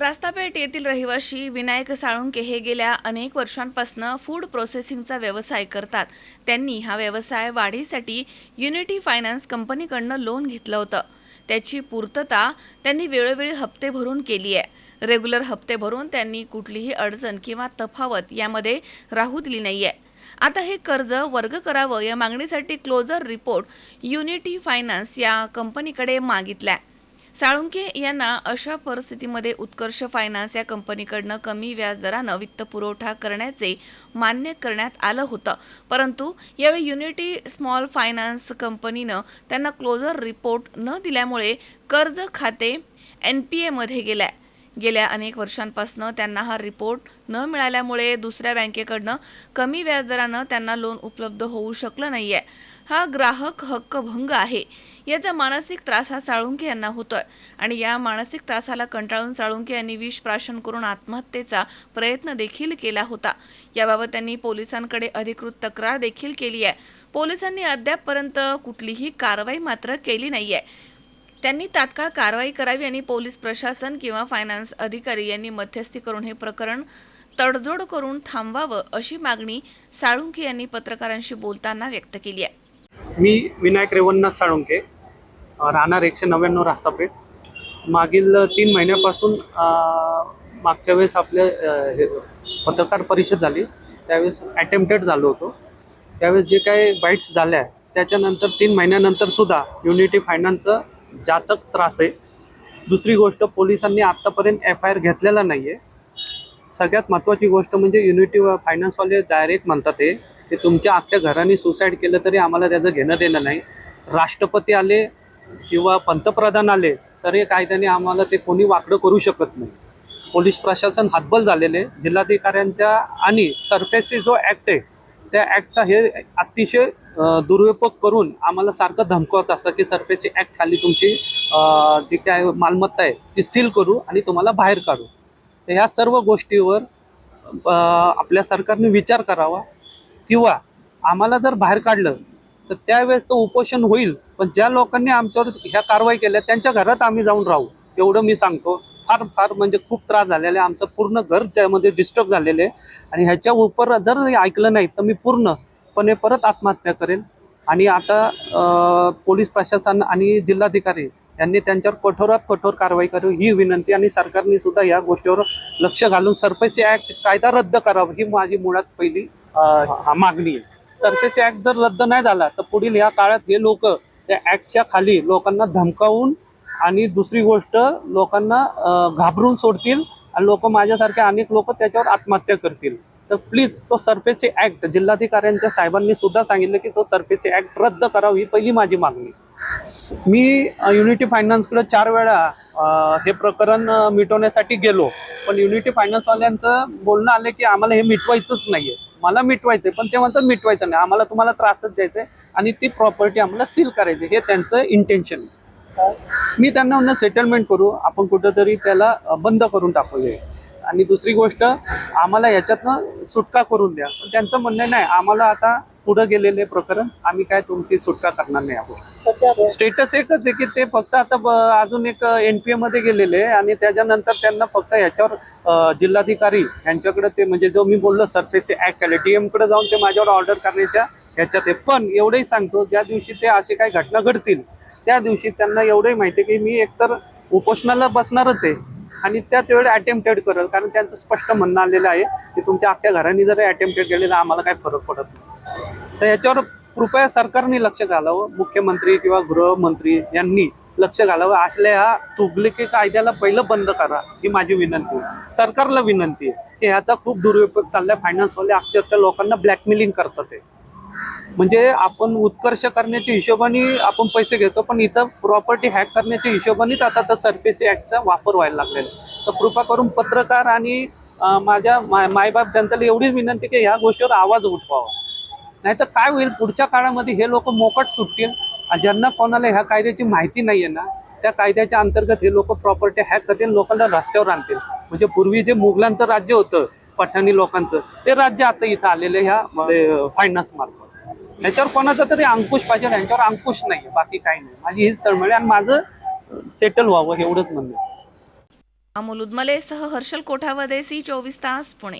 रास्तापेठ येथील रहिवाशी विनायक साळुंके हे गेल्या अनेक वर्षांपासून फूड प्रोसेसिंगचा व्यवसाय करतात. त्यांनी हा व्यवसाय वाढीसाठी युनिटी फायनान्स कंपनीकडनं लोन घेतलं होतं. त्याची पूर्तता त्यांनी वेळोवेळी हप्ते भरून केली आहे. रेग्युलर हप्ते भरून त्यांनी कुठलीही अडचण किंवा तफावत यामध्ये राहू दिली नाही आहे आता हे कर्ज वर्ग करावं या मागणीसाठी क्लोजर रिपोर्ट युनिटी फायनान्स या कंपनीकडे मागितला आहे साळुंके यांना अशा परिस्थितीमध्ये उत्कर्ष फायनान्स या कंपनीकडनं कमी व्याजदरानं वित्तपुरवठा करण्याचे मान्य करण्यात आलं होतं. परंतु यावेळी युनिटी स्मॉल फायनान्स कंपनीनं त्यांना क्लोजर रिपोर्ट न दिल्यामुळे कर्ज खाते एन पी एमध्ये गेलंय. गेल्या अनेक वर्षांपासून त्यांना हा रिपोर्ट न मिळाल्यामुळे दुसऱ्या बँकेकडनं कमी व्याजदरानं त्यांना लोन उपलब्ध होऊ शकलं नाही आहे हा ग्राहक हक्क भंग आहे. याचा मानसिक त्रास हा साळुंके यांना होतोय. आणि या मानसिक त्रासाला कंटाळून साळुंके यांनी विष प्राशन करून आत्महत्येचा प्रयत्न देखील केला होता. याबाबत त्यांनी पोलिसांकडे अधिकृत तक्रार देखील केली आहे. पोलिसांनी अद्यापपर्यंत कुठलीही कारवाई मात्र केली नाही आहे त्यांनी तात्काळ कारवाई करावी आणि पोलीस प्रशासन किंवा फायनान्स अधिकारी यांनी मध्यस्थी करून हे प्रकरण तडजोड करून थांबवावं अशी मागणी साळुंके यांनी पत्रकारांशी बोलताना व्यक्त केली आहे. मी विनायक रेवणनाथ साळुंके. राहणार एकशे नव्याण्णव रास्ता पेठ. मागील तीन महिन्यापासून मागच्या वेळेस आपले हे पत्रकार परिषद झाली. त्यावेळेस अटेम्प्टेड झालो होतो. त्यावेळेस जे काही बाईट्स झाल्या त्याच्यानंतर तीन महिन्यानंतरसुद्धा युनिटी फायनान्सचा जाचक त्रास आहे. दुसरी गोष्ट पोलिसांनी आत्तापर्यंत एफ आय आर घेतलेला नाही आहे सगळ्यात महत्त्वाची गोष्ट म्हणजे युनिटी फायनान्सवाले डायरेक्ट म्हणतात ते तुमच्या अख्ख्या घराने सुसाईड केलं तरी आम्हाला त्याचं घेणं देणं नाही. राष्ट्रपती आले किंवा पंतप्रधान आले तरी कायद्याने आम्हाला ते कोणी वाकडं करू शकत नाही. पोलीस प्रशासन हातबल झालेले जिल्हाधिकाऱ्यांच्या आणि सरफेसची जो ॲक्ट आहे त्या ॲक्टचा हे अतिशय दुरुपयोग करून आम्हाला सारखं धमकवत असतं की सरफेसी ॲक्ट खाली तुमची जी काय मालमत्ता आहे ती सील करू आणि तुम्हाला बाहेर काढू. तर ह्या सर्व गोष्टीवर आपल्या सरकारने विचार करावा. किंवा आम्हाला जर बाहेर काढलं तर त्यावेळेस तो उपोषण होईल. पण ज्या लोकांनी आमच्यावर ह्या कारवाई केल्या त्यांच्या घरात आम्ही जाऊन राहू एवढं मी सांगतो. फार फार म्हणजे खूप त्रास झालेला आहे. आमचं पूर्ण घर त्यामध्ये डिस्टर्ब झालेलं आहे. आणि ह्याच्या उपर जर ऐकलं नाही तर मी पूर्णपणे परत आत्महत्या करेन आणि आता पोलीस प्रशासन आणि जिल्हाधिकारी यांनी त्यांच्यावर कठोरात कठोर कारवाई करावी ही विनंती आणि सरकारने सुद्धा या गोष्टीवर लक्ष घालून सरपंच ॲक्ट कायदा रद्द करावा ही माझी मुळात पहिली हा मागणी आहे. सरफेसी ॲक्ट जर रद्द नाही झाला तर पुढील या काळात हे लोक त्या ॲक्टच्या खाली लोकांना धमकावून आणि दुसरी गोष्ट लोकांना घाबरून सोडतील आणि लोक माझ्यासारखे अनेक लोक त्याच्यावर आत्महत्या करतील. तर प्लीज तो सरफेसी ॲक्ट जिल्हाधिकाऱ्यांच्या साहेबांनी सुद्धा सांगितलं की तो सरफेसी ॲक्ट रद्द करावी ही पहिली माझी मागणी. मी युनिटी फायनान्सकडे चार वेळा हे प्रकरण मिटवण्यासाठी गेलो. पण युनिटी फायनान्सवाल्यांचं बोलणं आलं की आम्हाला हे मिटवायचंच नाही आहे मला मिटवायचं पण ते म्हणतात मिटवायचं नाही. आम्हाला तुम्हाला त्रासच द्यायचा आणि ती प्रॉपर्टी आम्हाला सील करायची हे त्यांचं इंटेन्शन मी त्यांना सेटलमेंट करू. आपण कुठंतरी त्याला बंद करून टाकूया. आणि दुसरी गोष्ट आम्हाला याच्यातनं सुटका करून द्या. पण त्यांचं म्हणणं नाही आम्हाला आता पुढं गेलेले प्रकरण. आम्ही काय तुमची सुटका करणार नाही आहोत. स्टेटस एकच आहे की ते फक्त आता अजून एक एन पी मध्ये गेलेले आहे आणि त्याच्यानंतर त्यांना फक्त ह्याच्यावर जिल्हाधिकारी यांच्याकडे ते म्हणजे जो मी बोललो सरफेस ऍक्ट आले डी कडे जाऊन ते माझ्यावर ऑर्डर करण्याच्या ह्याच्यात आहे. पण एवढंही सांगतो ज्या दिवशी ते असे काही घटना घडतील त्या दिवशी त्यांना एवढंही माहिती आहे की मी एकतर उपोषणाला बसणारच आहे आणि त्याच वेळी अटेम्प्टेड करेल कारण त्यांचं स्पष्ट म्हणणं आलेलं आहे की तुमच्या अख्ख्या घरांनी जर अटेम्प्टेड केले तर आम्हाला काही फरक पडत नाही. तर याच्यावर कृपया सरकारने लक्ष घालावं मुख्यमंत्री किंवा गृहमंत्री यांनी लक्ष घालावं. असल्या ह्या तुगलिकी कायद्याला पहिलं बंद करा ही माझी विनंती आहे. सरकारला विनंती आहे की ह्याचा खूप दुरुपयोग चाललाय. फायनान्सवाले अक्षरशः लोकांना ब्लॅकमेलिंग करतात ते. म्हणजे आपण उत्कर्ष करण्याच्या हिशोबाने आपण पैसे घेतो पण इथं प्रॉपर्टी हॅक करण्याच्या हिशोबानेच आता तर सरफेसी ॲक्टचा वापर व्हायला लागलेला तर कृपा करून पत्रकार आणि माझ्या माय मायबाप जनतेला एवढीच विनंती की ह्या गोष्टीवर आवाज उठवावा. नाहीतर काय होईल पुढच्या काळामध्ये हे लोक मोकट सुटतील आणि ज्यांना कोणाला ह्या कायद्याची माहिती नाही आहे ना त्या कायद्याच्या अंतर्गत हे लोक प्रॉपर्टी हॅक करतील लोकांना रस्त्यावर आणतील. म्हणजे पूर्वी जे मुघलांचं राज्य होतं पठाणी लोकांचं ते राज्य आता इथं आलेलं ह्या म्हणजे, फायनान्स मार्फत. याच्यावर कोणाचा तरी अंकुश पाहिजे यांच्यावर अंकुश नाही बाकी काही नाही. माझी हीच तळमळी आणि माझं सेटल व्हावं एवढंच म्हणणं अमोल उदमलेसह हर्षल कोठावदे सी चोवीस तास पुणे.